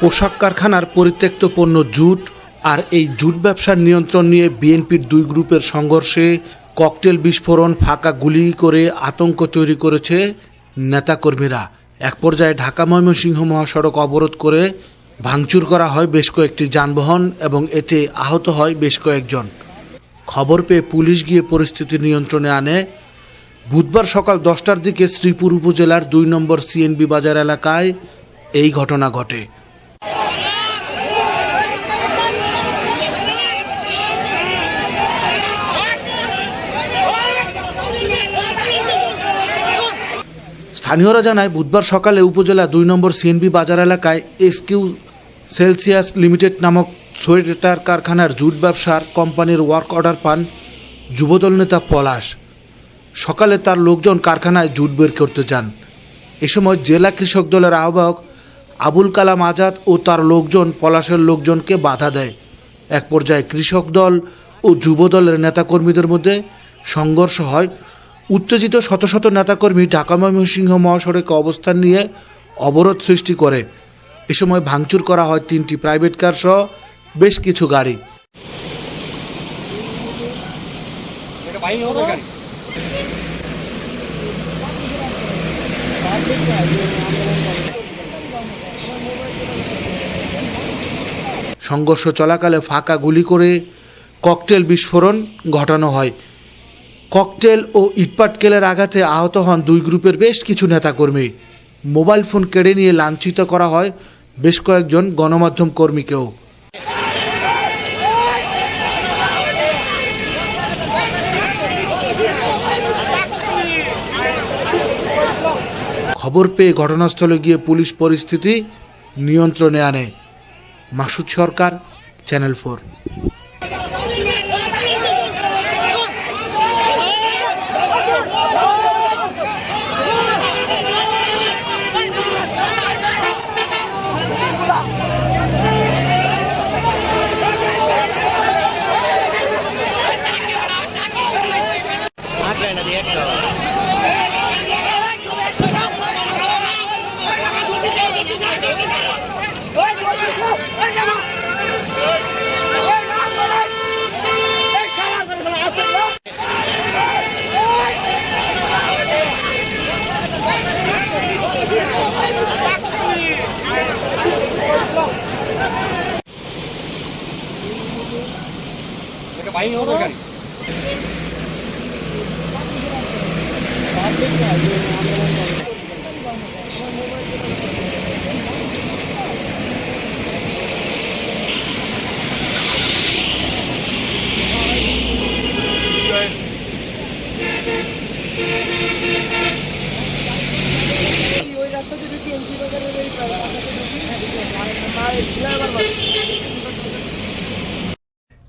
পোশাক কারখানার পরিত্যক্ত পণ্য জুট আর এই জুট ব্যবসার নিয়ন্ত্রণ নিয়ে বিএনপির দুই গ্রুপের সংঘর্ষে ককটেল বিস্ফোরণ ফাঁকা গুলি করে আতঙ্ক তৈরি করেছে নেতাকর্মীরা। এক পর্যায়ে ঢাকা ময়মনসিংহ মহাসড়ক অবরোধ করে ভাঙচুর করা হয় বেশ কয়েকটি যানবাহন এবং এতে আহত হয় বেশ কয়েকজন। খবর পেয়ে পুলিশ গিয়ে পরিস্থিতি নিয়ন্ত্রণে আনে। বুধবার সকাল দশটার দিকে শ্রীপুর উপজেলার দুই নম্বর সিএনবি বাজার এলাকায় এই ঘটনা ঘটে। স্থানীয়রা জানায়, বুধবার সকালে উপজেলা দুই নম্বর সিএনবি বাজার এলাকায় এসকিউ সেলসিয়াস লিমিটেড নামক সোয়েটার কারখানার জুট ব্যবসার কোম্পানির ওয়ার্ক অর্ডার পান যুবদল নেতা পলাশ। সকালে তার লোকজন কারখানায় জুট বের করতে যান। এ সময় জেলা কৃষক দলের আহ্বায়ক আবুল কালাম আজাদ ও তার লোকজন পলাশের লোকজনকে বাধা দেয়। এক পর্যায়ে কৃষক দল ও যুব দলের নেতাকর্মীদের মধ্যে সংঘর্ষ হয়। উত্তেজিত শত শত নেতাকর্মী ঢাকা ময়মনসিংহ মহাসড়কে অবস্থান নিয়ে অবরোধ সৃষ্টি করে। এ সময় ভাঙচুর করা হয় তিনটি প্রাইভেট কার সহ বেশ কিছু গাড়ি। সংঘর্ষ চলাকালে ফাঁকা গুলি করে ককটেল বিস্ফোরণ ঘটানো হয়। ককটেল ও ইটপাটকেলের আঘাতে আহত হন দুই গ্রুপের বেশ কিছু নেতাকর্মী। মোবাইল ফোন কেড়ে নিয়ে লাঞ্ছিত করা হয় বেশ কয়েকজন গণমাধ্যম কর্মীকেও। খবর পেয়ে ঘটনাস্থলে গিয়ে পুলিশ পরিস্থিতি নিয়ন্ত্রণে আনে। Masud Sarkar, channel four. ওই রাস্তা দিয়ে ঢুকি এমপি বাজারের এই রাস্তাতে ঢুকি আর বাস